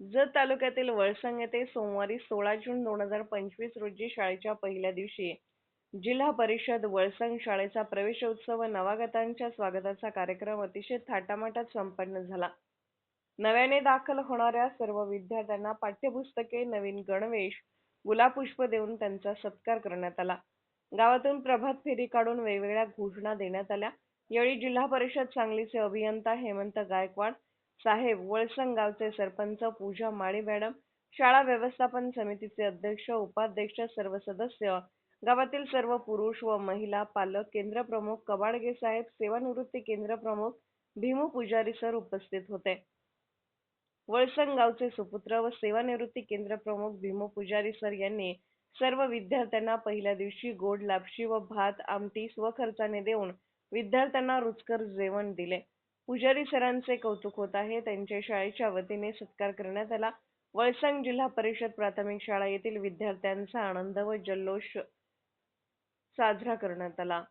जत तालुक्यातील वळसंग येथे सोमवारी सोळा जून दोन हजार पंचवीस रोजी शाळेच्या पहिल्या दिवशी जिल्हा परिषद वळसंग शाळेचा प्रवेशोत्सव व नवागतांच्या स्वागताचा कार्यक्रम अतिशय थाटामाटात संपन्न झाला. नव्याने दाखल होणाऱ्या सर्व विद्यार्थ्यांना पाठ्यपुस्तके नवीन गणवेश गुलापुष्प देऊन त्यांचा सत्कार करण्यात आला. गावातून प्रभात फेरी काढून वेगवेगळ्या घोषणा देण्यात आल्या. यावेळी जिल्हा परिषद सांगलीचे अभियंता हेमंत गायकवाड साहेब वळसंग गावचे सरपंच पूजा माळी मॅडम शाळा व्यवस्थापन समितीचे अध्यक्ष उपाध्यक्ष सर्व सदस्य गावातील सर्व पुरुष व महिला पालक केंद्र प्रमुख कबाडगे साहेब सेवानिवृत्ती केंद्र प्रमुख भीमू पुजारी सर उपस्थित होते. वळसंग गावचे सुपुत्र व सेवानिवृत्ती केंद्र प्रमुख भीमू पुजारी सर यांनी सर्व विद्यार्थ्यांना पहिल्या दिवशी गोड लापशी व भात आमटी स्वखर्चाने देऊन विद्यार्थ्यांना रुचकर जेवण दिले. पुजारी सरांचे कौतुक होत आहे. त्यांच्या शाळेच्या वतीने सत्कार करण्यात आला. वळसंग जिल्हा परिषद प्राथमिक शाळा येथील विद्यार्थ्यांचा आनंद व जल्लोष साजरा करण्यात आला.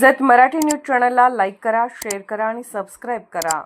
जत मराठी न्यूज चॅनलला लाईक करा शेअर करा आणि सबस्क्राईब करा.